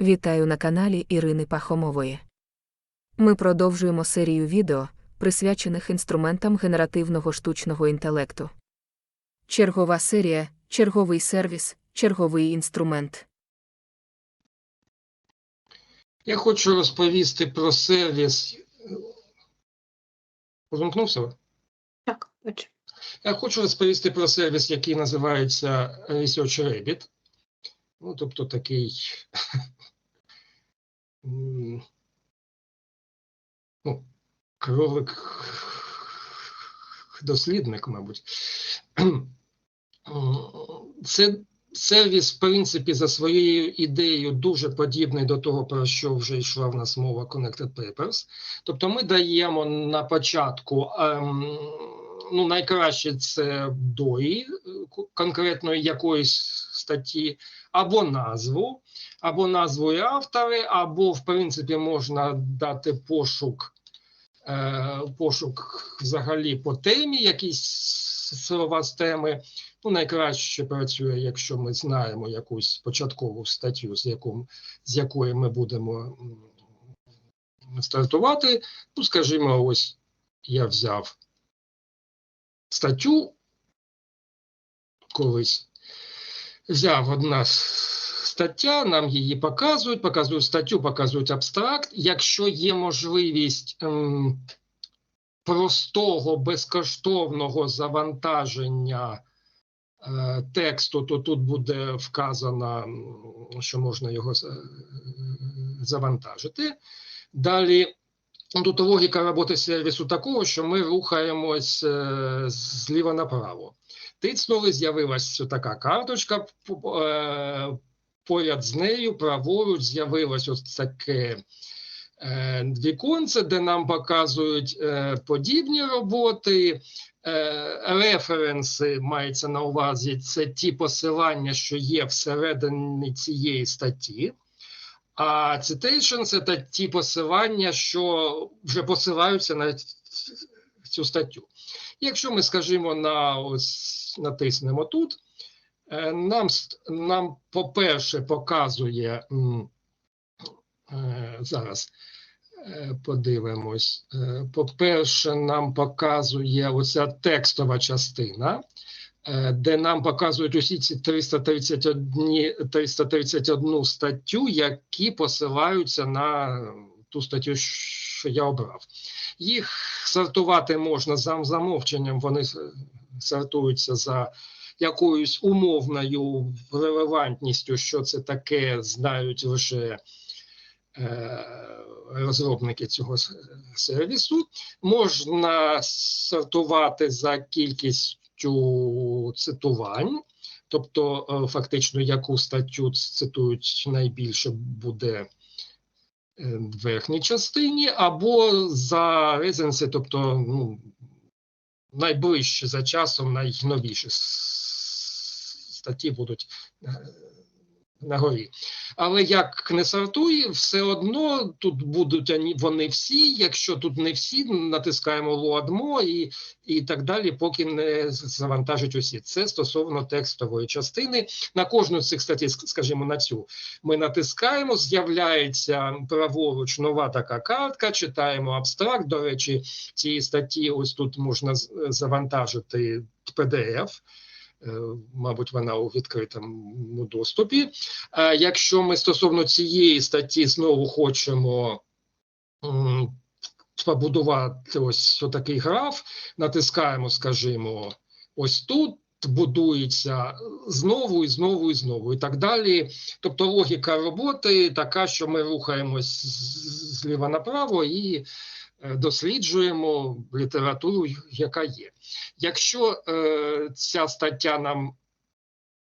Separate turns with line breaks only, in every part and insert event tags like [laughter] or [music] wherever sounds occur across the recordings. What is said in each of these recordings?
Вітаю на каналі Ірини Пахомової. Ми продовжуємо серію відео, присвячених інструментам генеративного штучного інтелекту. Чергова серія, черговий сервіс, черговий інструмент.
Я хочу розповісти про сервіс. Позвонкнувся?
Так, бачу.
Я хочу розповісти про сервіс, який називається Research Rabbit. Ну, тобто такий ну, кролик дослідник, мабуть. Це сервіс, в принципі, за своєю ідеєю дуже подібний до того, про що вже йшла в нас мова Connected Papers. Тобто ми даємо на початку ем, ну, найкраще це дої конкретної якоїсь статті, або назву, або назву і автори, або, в принципі, можна дати пошук, е, пошук взагалі по темі, якісь слова з теми. Ну, найкраще працює, якщо ми знаємо якусь початкову статтю, з, яким, з якої ми будемо стартувати. Ну, скажімо, ось я взяв статтю колись. Взяв одна стаття, нам її показують, показують статтю, показують абстракт. Якщо є можливість ем, простого безкоштовного завантаження е, тексту, то тут буде вказано, що можна його е, завантажити. Далі Тут логіка роботи сервісу такого, що ми рухаємось е, зліва направо. Тицнули, з'явилася така карточка, е, поряд з нею праворуч з'явилось ось таке е, віконце, де нам показують подібні роботи. Референси мається на увазі, це ті посилання, що є всередині цієї статті. А citation – це ті посилання, що вже посилаються на цю статтю. Якщо ми, скажімо, на ось натиснемо тут, е, нам, нам по-перше, показує е, зараз е, подивимось. По-перше, нам показує оця текстова частина, де нам показують усі ці 331, 331 статтю, які посилаються на ту статтю, що я обрав. Їх сортувати можна за замовченням, вони сортуються за якоюсь умовною релевантністю, що це таке, знають лише е, розробники цього сервісу. Можна сортувати за кількістю цитувань, тобто е, фактично яку статтю цитують найбільше буде е, в верхній частині, або за резенси, тобто ну, найближче за часом найновіші статті будуть е, на горі. Але як не сортує, все одно тут будуть вони всі. Якщо тут не всі, натискаємо лоадмо і, і так далі, поки не завантажить усі. Це стосовно текстової частини. На кожну з цих статей, скажімо, на цю ми натискаємо, з'являється праворуч нова така картка, читаємо абстракт. До речі, цієї статті ось тут можна завантажити PDF. Е, Мабуть, вона у відкритому доступі. Е, Якщо ми стосовно цієї статті знову хочемо побудувати ось такий граф, натискаємо, скажімо, ось тут. Будується знову і знову і знову, і так далі. Тобто логіка роботи така, що ми рухаємось зліва направо і досліджуємо літературу, яка є. Якщо е, ця стаття нам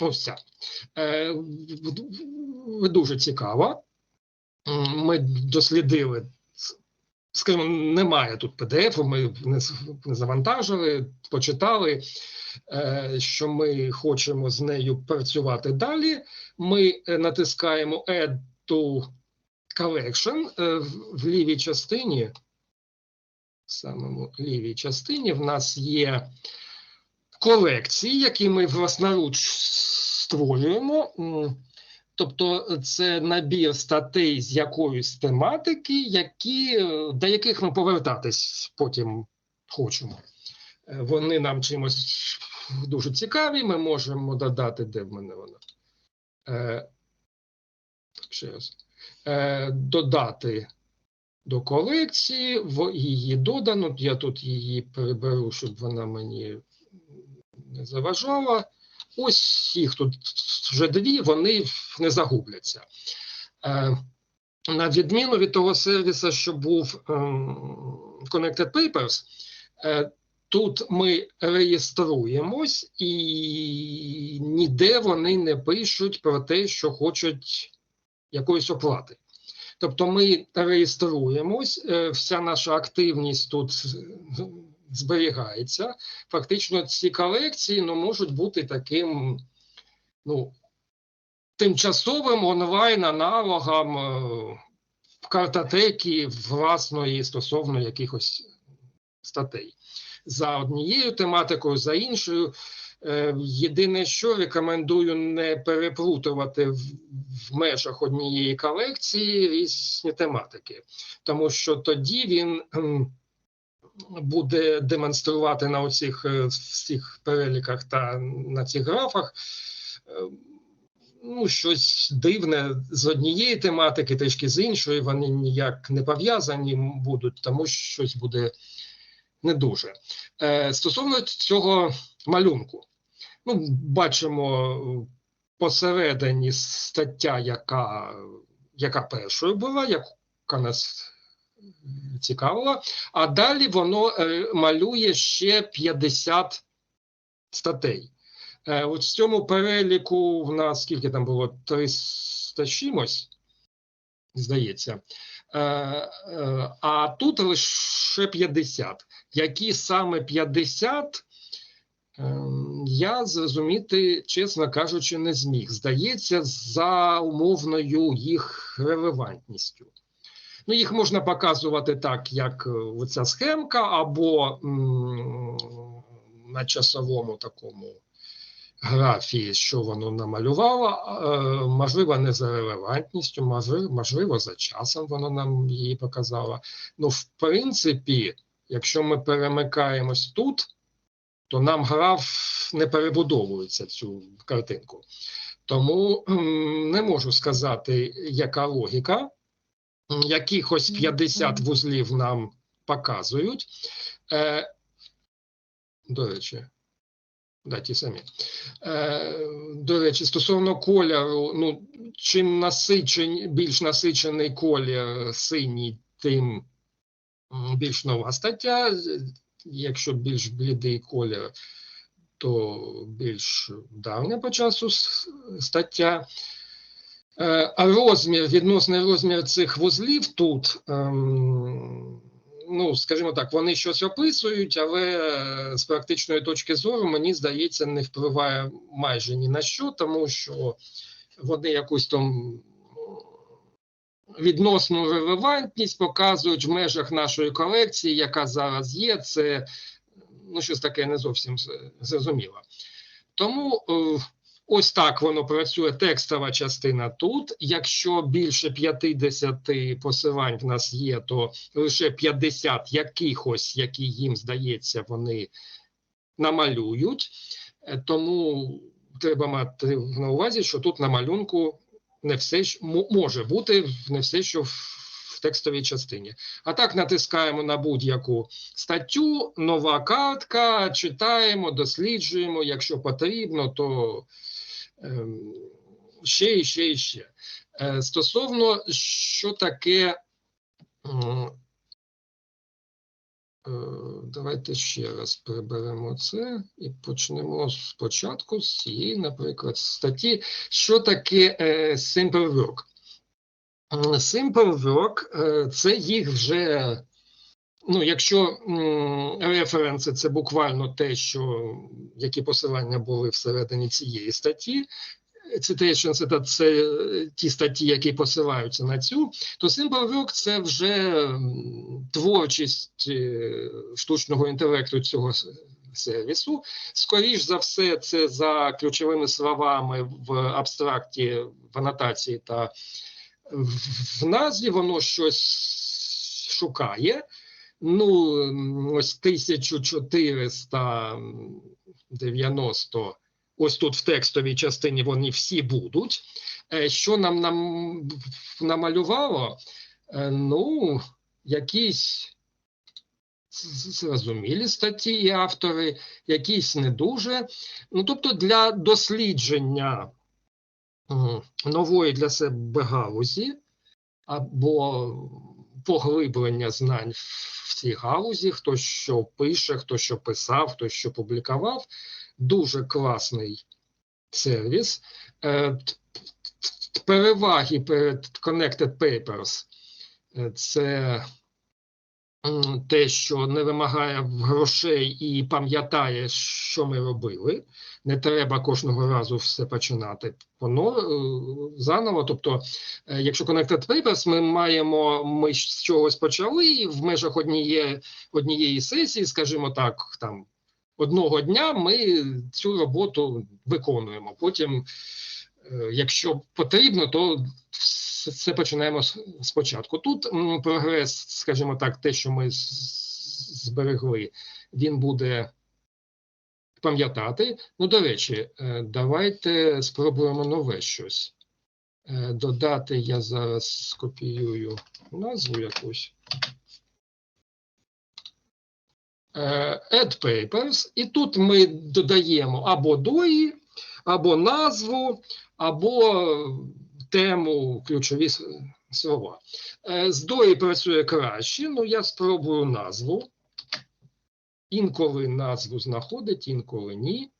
ну, вся, е, дуже цікава, ми дослідили, скажімо, немає тут PDF, ми не, завантажили, почитали, е, що ми хочемо з нею працювати далі. Ми е, натискаємо Add to Collection е, в- лівій частині самому лівій частині в нас є колекції, які ми власноруч створюємо. Тобто це набір статей з якоїсь тематики, які, е, до яких ми повертатись потім хочемо. Е, Вони нам чимось дуже цікаві, ми можемо додати, де в мене вона. Е, ще раз. Додати до колекції, в її додано. Я тут її приберу, щоб вона мені не заважала. Ось їх тут вже дві, вони не загубляться. Е, на відміну від того сервіса, що був ем, Connected Papers, е, тут ми реєструємось і ніде вони не пишуть про те, що хочуть якоїсь оплати. Тобто ми реєструємось, е, вся наша активність тут зберігається. Фактично, ці колекції ну, можуть бути таким ну, тимчасовим онлайн-аналогом е, картотеки власної стосовно якихось статей. За однією тематикою, за іншою. Е, Єдине, що рекомендую не переплутувати в, межах однієї колекції різні тематики, тому що тоді він буде демонструвати на оцих е, всіх переліках та на цих графах е, ну, щось дивне з однієї тематики, трішки з іншої, вони ніяк не пов'язані будуть, тому щось буде не дуже. Стосовно цього малюнку, ну, бачимо посередині стаття, яка, яка першою була, яка нас цікавила, а далі воно е, малює ще 50 статей. Е, От в цьому переліку в нас скільки там було 300 чимось, здається. Е, е, А тут лише 50. Які саме 50, ем, я зрозуміти, чесно кажучи, не зміг. Здається, за умовною їх релевантністю. Ну, їх можна показувати так, як е, оця схемка, або м, на часовому такому графії, що воно намалювало, е, можливо, не за релевантністю, можливо, можливо, за часом воно нам її показало. Ну, в принципі, якщо ми перемикаємось тут, то нам граф не перебудовується цю картинку. Тому не можу сказати, яка логіка. Якихось 50 вузлів нам показують. Е, до речі, да, ті самі. Е, до речі, стосовно кольору, ну, чим насичень, більш насичений колір синій, тим більш нова стаття. Якщо більш блідий колір, то більш давня по часу стаття. Е, А розмір, відносний розмір цих вузлів тут, ем, ну, скажімо так, вони щось описують, але е, з практичної точки зору, мені здається, не впливає майже ні на що, тому що вони якусь там відносну релевантність показують в межах нашої колекції, яка зараз є. Це ну, щось таке не зовсім зрозуміло. Тому е, ось так воно працює текстова частина тут. Якщо більше 50 посилань в нас є, то лише 50 якихось, які їм здається, вони намалюють. Е, Тому треба мати на увазі, що тут на малюнку не все що- може бути не все, що в текстовій частині. А так натискаємо на будь-яку статтю, нова картка, читаємо, досліджуємо. Якщо потрібно, то е, ще і ще і ще. Е, Стосовно, що таке. Е, Давайте ще раз приберемо це і почнемо спочатку з цієї, наприклад, статті. Що таке е, Simple Work? Simple Work е, це їх вже, ну, якщо референси це буквально те, що які посилання були всередині цієї статті. Citations – це, це ті статті, які посилаються на цю, то Simple Work – це вже творчість е, штучного інтелекту цього сервісу. Скоріш за все, це за ключовими словами в абстракті, в анотації та в назві воно щось шукає. Ну, ось 1490, ось тут в текстовій частині вони всі будуть. Е, Що нам, нам намалювало? Е, Ну, якісь зрозумілі статті і автори, якісь не дуже. Ну, тобто для дослідження нової для себе галузі або поглиблення знань в цій галузі, хто що пише, хто що писав, хто що публікував. Дуже класний сервіс. Е, Переваги перед Connected Papers е, це те, що не вимагає грошей і пам'ятає, що ми робили. Не треба кожного разу все починати. Воно е, заново. Тобто, якщо Connected Papers, ми маємо, ми з чогось почали і в межах однієї, однієї сесії, скажімо так, там одного дня ми цю роботу виконуємо. Потім, е, якщо потрібно, то все починаємо спочатку. Тут прогрес, скажімо так, те, що ми зберегли, він буде пам'ятати. Ну, до речі, е, давайте спробуємо нове щось. Е, Додати я зараз скопіюю назву якусь. Е, Add Papers, і тут ми додаємо або дої, або назву, або тему, ключові слова. Е, З дої працює краще, ну я спробую назву. Інколи назву знаходить, інколи ні.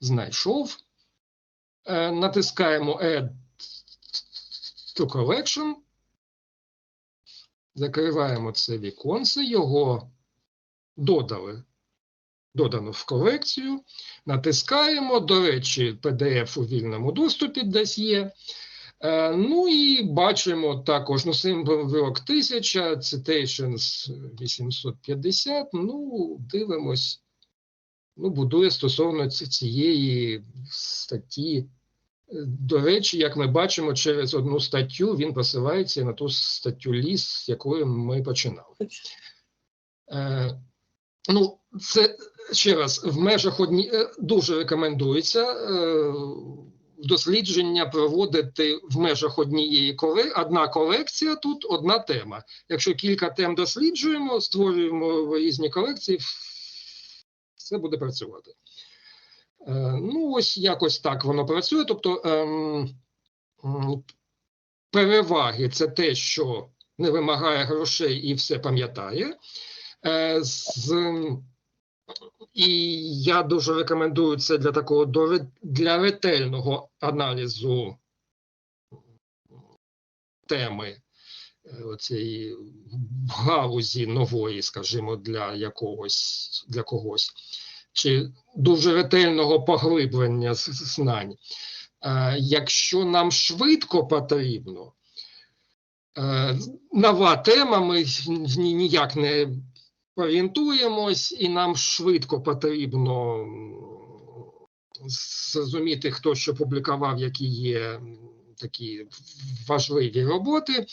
Знайшов. Е, Натискаємо Add to Collection. Закриваємо це віконце, його додали. Додано в колекцію. Натискаємо. До речі, PDF у вільному доступі десь є. Е, ну і бачимо також ну, символок 1000, citations 850. Ну, дивимось. Ну, будує стосовно цієї статті. До речі, як ми бачимо, через одну статтю він посилається на ту статтю ліс, з якої ми починали. Е, ну, це ще раз в межах одні е, дуже рекомендується е, дослідження проводити в межах однієї коле... одна колекція тут, одна тема. Якщо кілька тем досліджуємо, створюємо різні колекції, все буде працювати. Е, ну, ось якось так воно працює. Тобто ем, переваги це те, що не вимагає грошей і все пам'ятає. Е, з, і я дуже рекомендую це для такого для ретельного аналізу теми е, цієї галузі нової, скажімо, для якогось для когось, чи дуже ретельного поглиблення знань. Е, Якщо нам швидко потрібно, е, нова тема, ми ніяк не орієнтуємось, і нам швидко потрібно зрозуміти, хто що публікував, які є такі важливі роботи.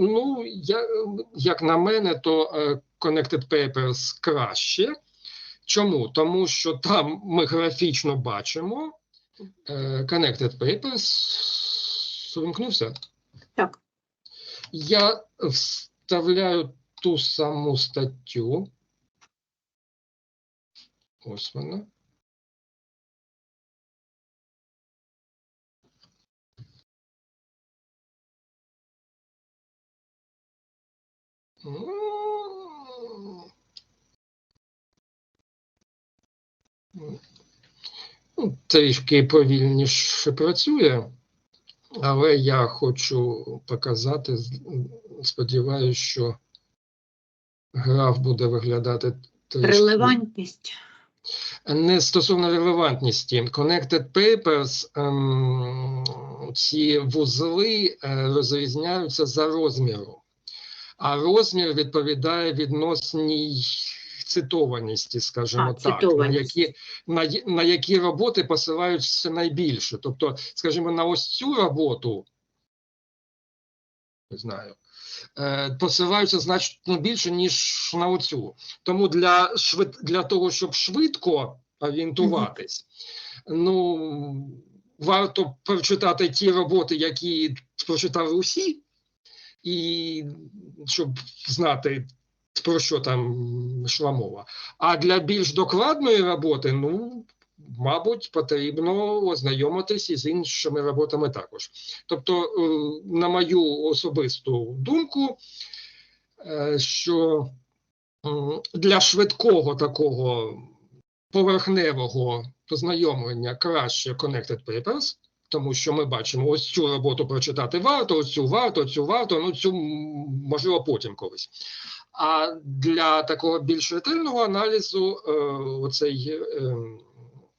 Ну, я, як на мене, то е, Connected Papers краще. Чому? Тому що там ми графічно бачимо е, Connected Papers. Вимкнувся?
Так.
Я вставляю ту саму статтю. Ось вона. Ну, Трішки повільніше працює, але я хочу показати, сподіваюся, що граф буде виглядати трішки.
Релевантність.
Не стосовно релевантності, Connected Papers, ем, ці вузли е, розрізняються за розміром, а розмір відповідає відносній цитованості, скажімо
А,
так, на які, на, на які роботи посилаються найбільше. Тобто, скажімо, на ось цю роботу, не знаю, е, посилаються значно більше, ніж на оцю. Тому для, швид, для того, щоб швидко орієнтуватись, ну, варто прочитати ті роботи, які прочитали усі, і щоб знати, про що там йшла мова. А для більш докладної роботи, ну, мабуть, потрібно ознайомитись із іншими роботами також. Тобто, е, на мою особисту думку, е, що для швидкого такого поверхневого познайомлення краще Connected Papers, тому що ми бачимо, ось цю роботу прочитати варто, ось цю варто, цю варто, ну цю можливо потім колись. А для такого більш ретельного аналізу е, оцей е,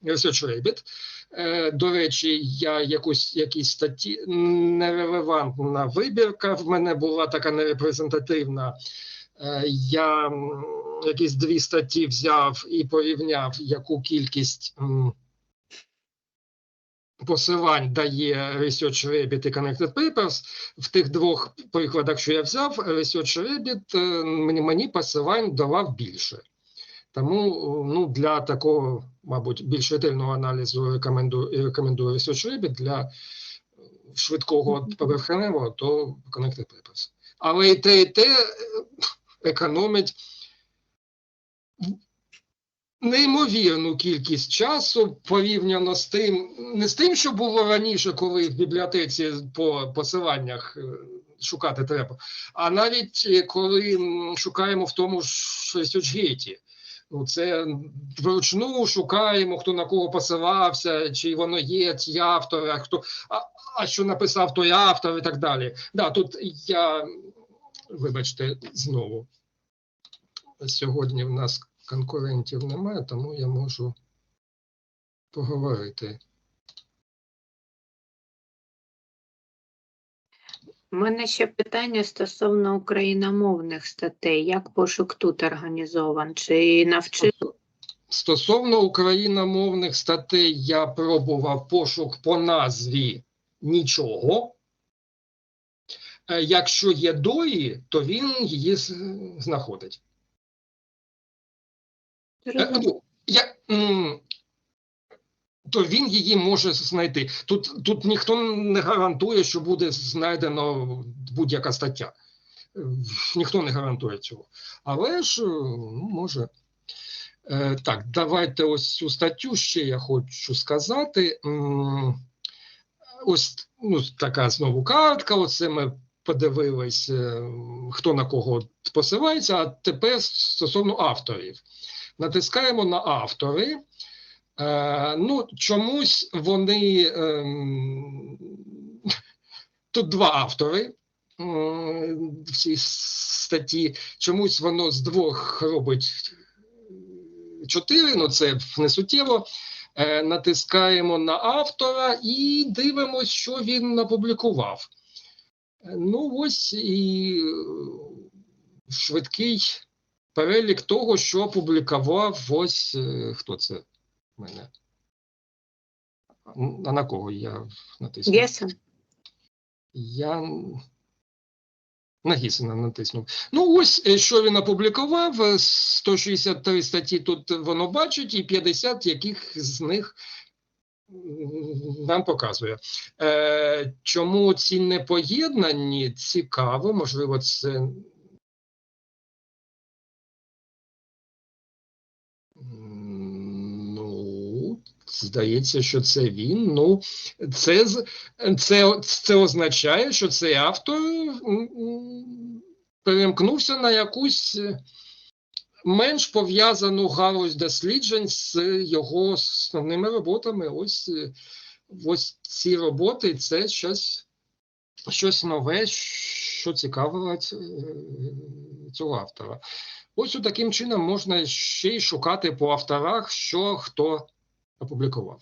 Research Rabbit, е, до речі, я якусь якісь статті нерелевантна вибірка в мене була така нерепрезентативна. Е, Я якісь дві статті взяв і порівняв, яку кількість посилань дає Research Rabbit і Connected Papers. В тих двох прикладах, що я взяв, Research Rabbit е, мені, посилань давав більше. Тому ну, для такого, мабуть, більш ретельного аналізу рекомендую, рекомендую Research Rabbit для швидкого поверхневого, то Connected Papers. Але і те, і те е, економить неймовірну кількість часу порівняно з тим, не з тим, що було раніше, коли в бібліотеці по посиланнях е, шукати треба, а навіть е, коли шукаємо в тому ж. Ну, це вручну шукаємо, хто на кого посилався, чи воно є, ці автори, а хто а, а що написав той автор і так далі. Да, тут я, вибачте, знову. Сьогодні в нас конкурентів немає, тому я можу поговорити.
У мене ще питання стосовно україномовних статей. Як пошук тут організован? Чи навчили?
Стосовно україномовних статей, я пробував пошук по назві нічого. Е, Якщо є дої, то він її знаходить. Е, ну, я, то він її може знайти. Тут, тут ніхто не гарантує, що буде знайдено будь-яка стаття. Е, Ніхто не гарантує цього. Але ж е, ну, може. Е, Так, давайте ось цю статтю ще я хочу сказати. Ось ну, така знову картка. Оце ми подивились, е, хто на кого посилається, а тепер стосовно авторів. Натискаємо на автори. Е, ну, чомусь вони. ем, [laughs] тут два автори в цій статті. Чомусь воно з двох робить чотири, ну це не суттєво. Е, натискаємо на автора і дивимося, що він опублікував. Е, Ну, ось і е, швидкий перелік того, що опублікував ось е, хто це в мене. А на кого я натиснув?
Гесен?
Я на Гісена натиснув. Ну, ось е, що він опублікував. е, 163 статті тут воно бачить, і 50 яких з них нам показує. Е, чому ці непоєднані? Цікаво, можливо, це. Здається, що це він. Ну, це, це, це означає, що цей автор перемкнувся на якусь е, менш пов'язану галузь досліджень з його основними роботами. Ось, е, ось ці роботи це щось, щось нове, що цікавило е, цього автора. Ось таким чином можна ще й шукати по авторах, що хто опублікував.